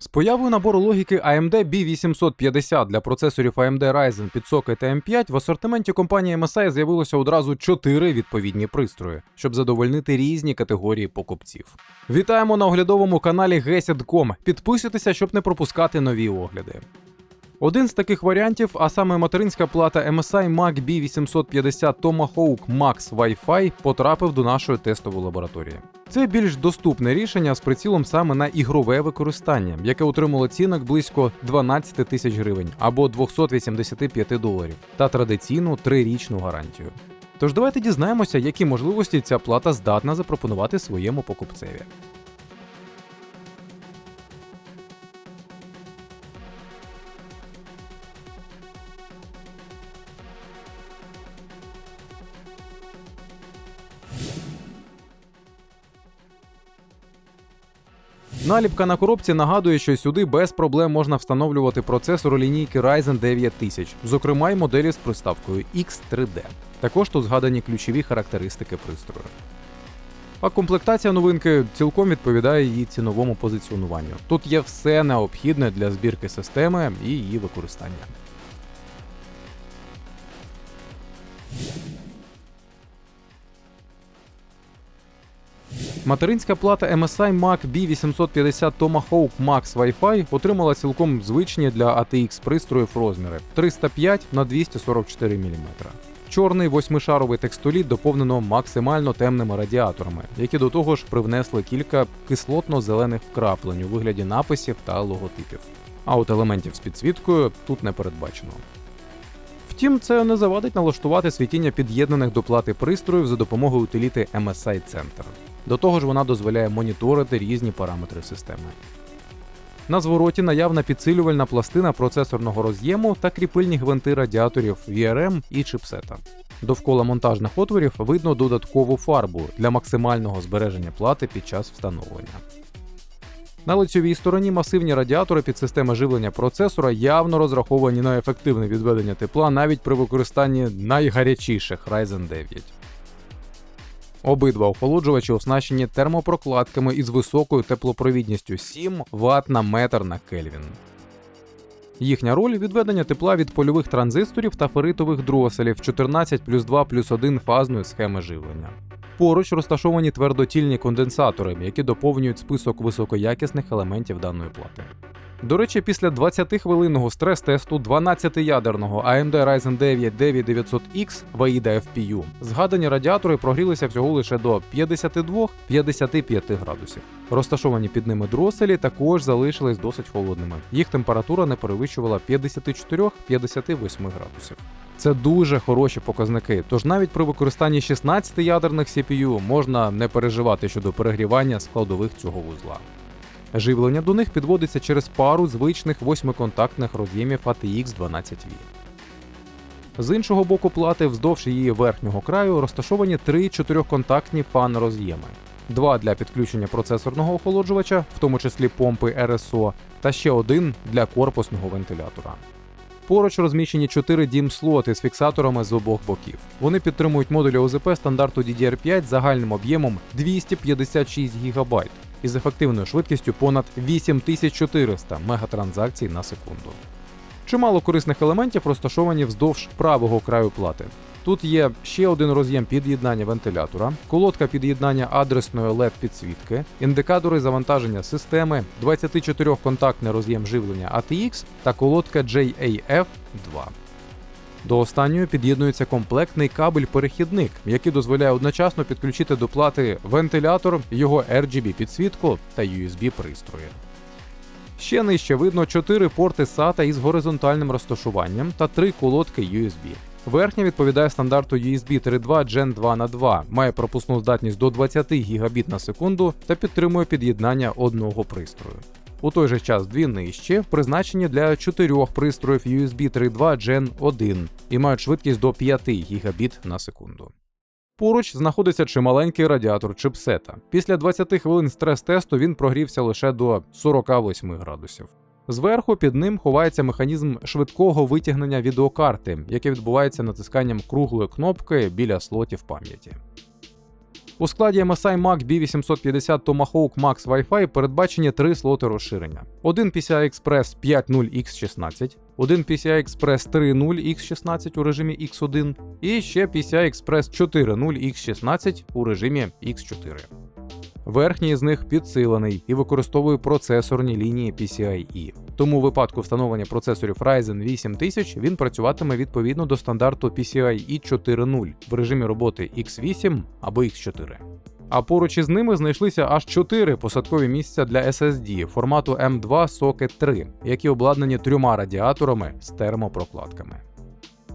З появою набору логіки AMD B850 для процесорів AMD Ryzen під сокет M5 в асортименті компанії MSI з'явилося одразу чотири відповідні пристрої, щоб задовольнити різні категорії покупців. Вітаємо на оглядовому каналі Gesid.com. Підписуйтеся, щоб не пропускати нові огляди. Один з таких варіантів, а саме материнська плата MSI Mac B850 Tomahawk Max Wi-Fi, потрапив до нашої тестової лабораторії. Це більш доступне рішення з прицілом саме на ігрове використання, яке отримало цінок близько 12 тисяч гривень або 285 доларів, та традиційну трирічну гарантію. Тож давайте дізнаємося, які можливості ця плата здатна запропонувати своєму покупцеві. Наліпка на коробці нагадує, що сюди без проблем можна встановлювати процесор лінійки Ryzen 9000, зокрема й моделі з приставкою X3D. Також тут згадані ключові характеристики пристрою. А комплектація новинки цілком відповідає її ціновому позиціонуванню. Тут є все необхідне для збірки системи і її використання. Материнська плата MSI Mac B850 Tomahawk Max Wi-Fi отримала цілком звичні для ATX пристроїв розміри 305 на 244 мм. Чорний восьмишаровий текстоліт доповнено максимально темними радіаторами, які до того ж привнесли кілька кислотно-зелених вкраплень у вигляді написів та логотипів. А от елементів з підсвіткою тут не передбачено. Втім, це не завадить налаштувати світіння під'єднаних до плати пристроїв за допомогою утиліти MSI Center. До того ж, вона дозволяє моніторити різні параметри системи. На звороті наявна підсилювальна пластина процесорного роз'єму та кріпильні гвинти радіаторів VRM і чипсета. Довкола монтажних отворів видно додаткову фарбу для максимального збереження плати під час встановлення. На лицьовій стороні масивні радіатори під системи живлення процесора явно розраховані на ефективне відведення тепла навіть при використанні найгарячіших Ryzen 9. Обидва охолоджувачі оснащені термопрокладками із високою теплопровідністю 7 Вт на метр на Кельвін. Їхня роль відведення тепла від польових транзисторів та феритових дроселів 14 плюс 2 плюс 1 фазної схеми живлення. Поруч розташовані твердотільні конденсатори, які доповнюють список високоякісних елементів даної плати. До речі, після 20-хвилинного стрес-тесту 12-ядерного AMD Ryzen 9 9900X VAIDA FPU згадані радіатори прогрілися всього лише до 52-55 градусів. Розташовані під ними дроселі також залишились досить холодними. Їх температура не перевищувала 54-58 градусів. Це дуже хороші показники, тож навіть при використанні 16 ядерних CPU можна не переживати щодо перегрівання складових цього вузла. Живлення до них підводиться через пару звичних восьмиконтактних роз'ємів ATX 12V. З іншого боку плати вздовж її верхнього краю розташовані три чотирьохконтактні фан-роз'єми. Два для підключення процесорного охолоджувача, в тому числі помпи RSO, та ще один для корпусного вентилятора. Поруч розміщені 4 дім слоти з фіксаторами з обох боків. Вони підтримують модулі ОЗП стандарту DDR5 загальним об'ємом 256 ГБ із ефективною швидкістю понад 8400 мегатранзакцій на секунду. Чимало корисних елементів розташовані вздовж правого краю плати. Тут є ще один роз'єм під'єднання вентилятора, колодка під'єднання адресної led підсвітки, індикатори завантаження системи, 24-контактний роз'єм живлення ATX та колодка JAF2. До останньої під'єднується комплектний кабель-перехідник, який дозволяє одночасно підключити до плати вентилятор, його RGB підсвітку та USB пристрої. Ще нижче видно 4 порти SATA із горизонтальним розташуванням та 3 колодки USB. Верхня відповідає стандарту USB 3.2 Gen 2 на 2, має пропускну здатність до 20 Гбіт на секунду та підтримує під'єднання одного пристрою. У той же час дві нижче призначені для чотирьох пристроїв USB 3.2 Gen 1 і мають швидкість до 5 Гбіт на секунду. Поруч знаходиться чималенький радіатор чипсета. Після 20 хвилин стрес-тесту він прогрівся лише до 48 градусів. Зверху під ним ховається механізм швидкого витягнення відеокарти, яке відбувається натисканням круглої кнопки біля слотів пам'яті. У складі MSI Mac B850 Tomahawk Max Wi-Fi передбачені три слоти розширення: один PCI Express 5.0x16, один PCI Express 3.0x16 у режимі X1 і ще PCI Express 4.0x16 у режимі X4. Верхній з них підсилений і використовує процесорні лінії PCIe. Тому у випадку встановлення процесорів Ryzen 8000 він працюватиме відповідно до стандарту PCIe 4.0 в режимі роботи X8 або X4. А поруч із ними знайшлися аж 4 посадкові місця для SSD формату M2 Socket 3, які обладнані трьома радіаторами з термопрокладками.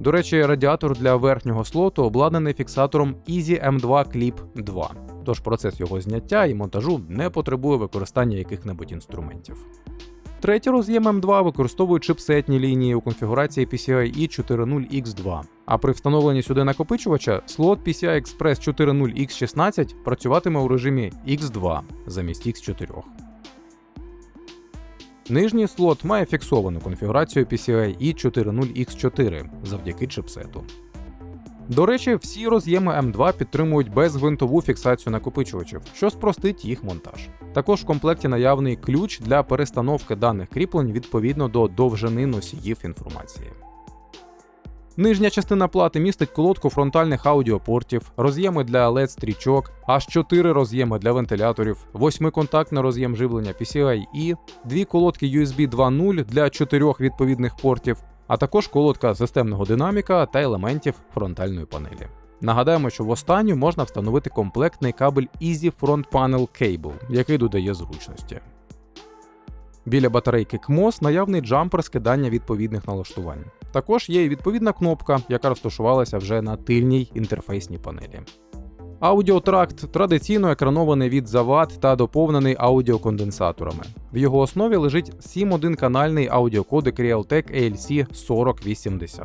До речі, радіатор для верхнього слоту обладнаний фіксатором Easy M2 Clip 2, тож процес його зняття і монтажу не потребує використання яких-небудь інструментів. Третій роз'єм M2 використовує чипсетні лінії у конфігурації PCIe 4.0X2, а при встановленні сюди накопичувача слот PCI Express 4.0X16 працюватиме у режимі X2 замість X4. Нижній слот має фіксовану конфігурацію PCIe 4.0X4 завдяки чипсету. До речі, всі роз'єми M2 підтримують безгвинтову фіксацію накопичувачів, що спростить їх монтаж. Також в комплекті наявний ключ для перестановки даних кріплень відповідно до довжини носіїв інформації. Нижня частина плати містить колодку фронтальних аудіопортів, роз'єми для LED стрічок, аж 4 роз'єми для вентиляторів, восьмиконтактний роз'єм живлення PCIe, дві колодки USB 2.0 для чотирьох відповідних портів, а також колодка системного динаміка та елементів фронтальної панелі. Нагадаємо, що в останню можна встановити комплектний кабель Easy Front Panel Cable, який додає зручності. Біля батарейки CMOS наявний джампер скидання відповідних налаштувань. Також є і відповідна кнопка, яка розташувалася вже на тильній інтерфейсній панелі. Аудіотракт традиційно екранований від завад та доповнений аудіоконденсаторами. В його основі лежить 7.1 канальний аудіокодек Realtek ALC 4080.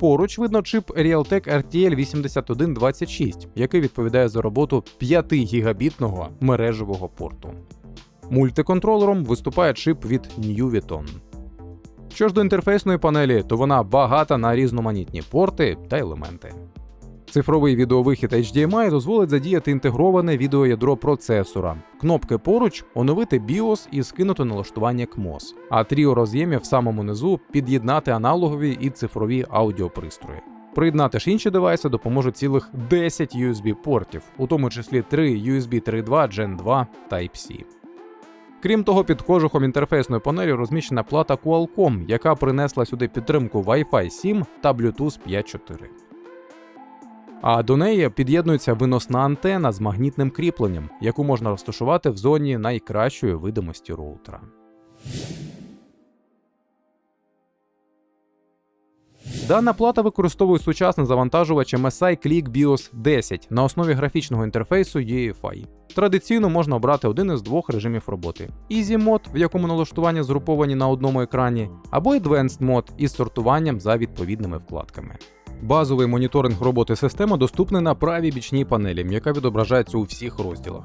Поруч видно чип Realtek RTL 8126, який відповідає за роботу 5 гігабітного мережевого порту. Мультиконтролером виступає чип від Nuviton. Що ж до інтерфейсної панелі, то вона багата на різноманітні порти та елементи. Цифровий відеовихід HDMI дозволить задіяти інтегроване відеоядро процесора, кнопки поруч, оновити BIOS і скинути налаштування CMOS, а тріо роз'ємів в самому низу під'єднати аналогові і цифрові аудіопристрої. Приєднати ж інші девайси допоможуть цілих 10 USB-портів, у тому числі 3 USB 3.2 Gen 2 Type-C. Крім того, під кожухом інтерфейсної панелі розміщена плата Qualcomm, яка принесла сюди підтримку Wi-Fi 7 та Bluetooth 5.4. А до неї під'єднується виносна антена з магнітним кріпленням, яку можна розташувати в зоні найкращої видимості роутера. Дана плата використовує сучасний завантажувач MSI Click BIOS 10 на основі графічного інтерфейсу UEFI. Традиційно можна обрати один із двох режимів роботи: Easy Mode, в якому налаштування згруповані на одному екрані, або Advanced Mode із сортуванням за відповідними вкладками. Базовий моніторинг роботи системи доступний на правій бічній панелі, яка відображається у всіх розділах.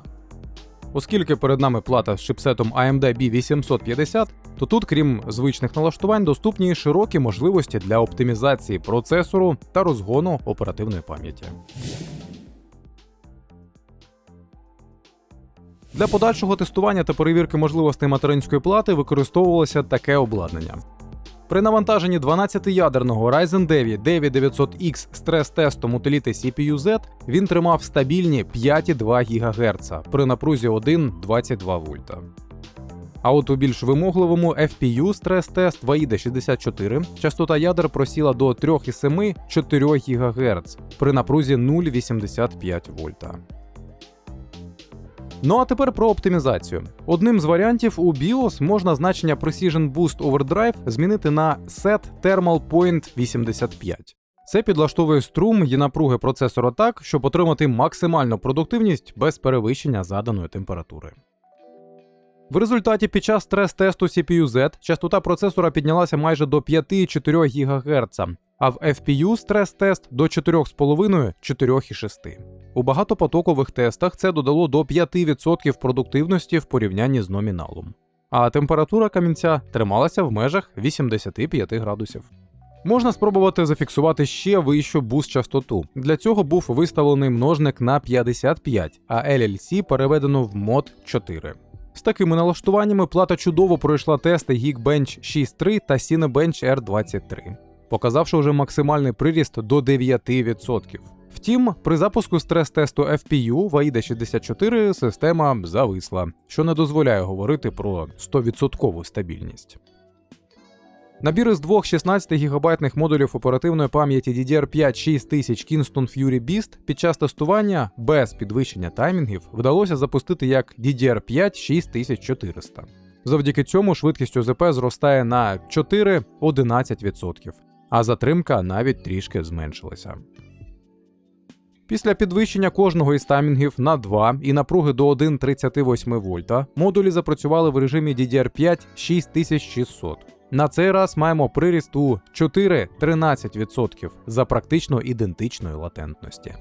Оскільки перед нами плата з чипсетом AMD B850, то тут, крім звичних налаштувань, доступні широкі можливості для оптимізації процесору та розгону оперативної пам'яті. Для подальшого тестування та перевірки можливостей материнської плати використовувалося таке обладнання. При навантаженні 12-ядерного Ryzen 9 9900X стрес-тестом утиліти CPU-Z він тримав стабільні 5,2 ГГц при напрузі 1,22 вольта. А от у більш вимогливому FPU стрес-тест VAID 64 частота ядер просіла до 3,7-4 ГГц при напрузі 0,85 вольта. Ну а тепер про оптимізацію. Одним з варіантів у BIOS можна значення Precision Boost Overdrive змінити на Set Thermal Point 85. Це підлаштовує струм і напруги процесора так, щоб отримати максимальну продуктивність без перевищення заданої температури. В результаті під час стрес-тесту CPU-Z частота процесора піднялася майже до 5,4 ГГц, а в FPU стрес-тест до 4,5-4,6. У багатопотокових тестах це додало до 5% продуктивності в порівнянні з номіналом. А температура камінця трималася в межах 85 градусів. Можна спробувати зафіксувати ще вищу буст частоту. Для цього був виставлений множник на 55, а LLC переведено в мод 4. З такими налаштуваннями плата чудово пройшла тести Geekbench 6.3 та Cinebench R23, показавши вже максимальний приріст до 9%. Втім, при запуску стрес-тесту FPU в AIDA 64 система зависла, що не дозволяє говорити про 100% стабільність. Набір із двох 16 гігабайтних модулів оперативної пам'яті DDR5 6000 Kingston Fury Beast під час тестування без підвищення таймінгів вдалося запустити як DDR5 6400. Завдяки цьому швидкість ОЗП зростає на 4-11%, а затримка навіть трішки зменшилася. Після підвищення кожного із таймінгів на 2 і напруги до 1,38 вольта модулі запрацювали в режимі DDR5 6600. На цей раз маємо приріст у 4-13% за практично ідентичної латентності.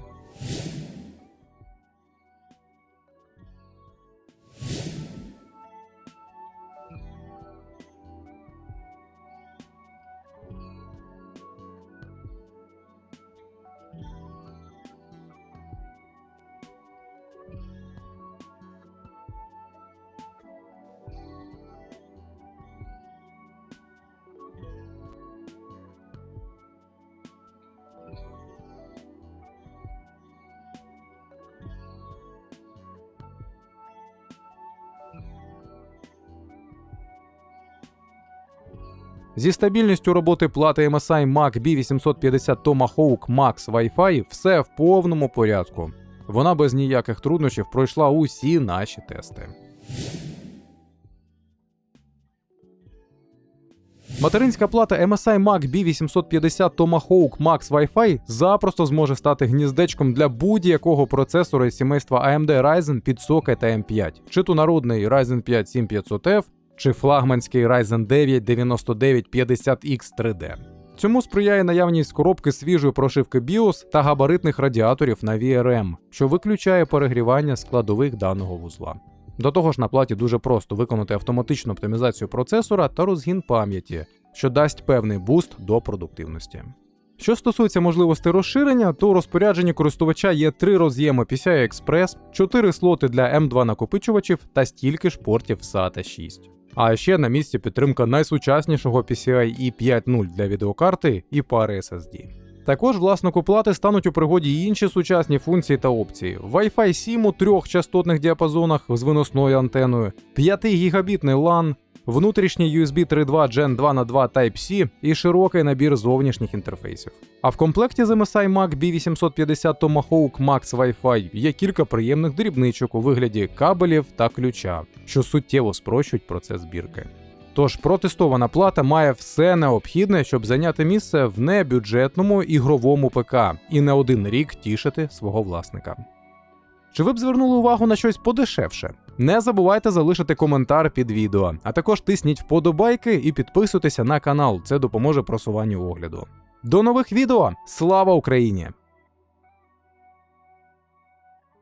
Зі стабільністю роботи плати MSI Mac B850 Tomahawk Max Wi-Fi все в повному порядку. Вона без ніяких труднощів пройшла усі наші тести. Материнська плата MSI Mac B850 Tomahawk Max Wi-Fi запросто зможе стати гніздечком для будь-якого процесора із сімейства AMD Ryzen під сокет AM5, чи то народний Ryzen 5 7500F, чи флагманський Ryzen 9 9950X 3D. Цьому сприяє наявність коробки свіжої прошивки BIOS та габаритних радіаторів на VRM, що виключає перегрівання складових даного вузла. До того ж, на платі дуже просто виконати автоматичну оптимізацію процесора та розгін пам'яті, що дасть певний буст до продуктивності. Що стосується можливостей розширення, то у розпорядженні користувача є три роз'єми PCI Express, 4 слоти для M2 накопичувачів та стільки ж портів SATA 6. А ще на місці підтримка найсучаснішого PCI e 5.0 для відеокарти і пари SSD. Також власнику плати стануть у пригоді інші сучасні функції та опції: Wi-Fi 7 у трьох частотних діапазонах з виносною антеною, 5 гігабітний LAN, внутрішній USB 3.2 Gen 2 на 2 Type-C і широкий набір зовнішніх інтерфейсів. А в комплекті з MSI Mac B850 Tomahawk Max Wi-Fi є кілька приємних дрібничок у вигляді кабелів та ключа, що суттєво спрощують процес збірки. Тож протестована плата має все необхідне, щоб зайняти місце в небюджетному ігровому ПК і не один рік тішити свого власника. Чи ви б звернули увагу на щось подешевше? Не забувайте залишити коментар під відео, а також тисніть вподобайки і підписуйтеся на канал, це допоможе просуванню огляду. До нових відео! Слава Україні!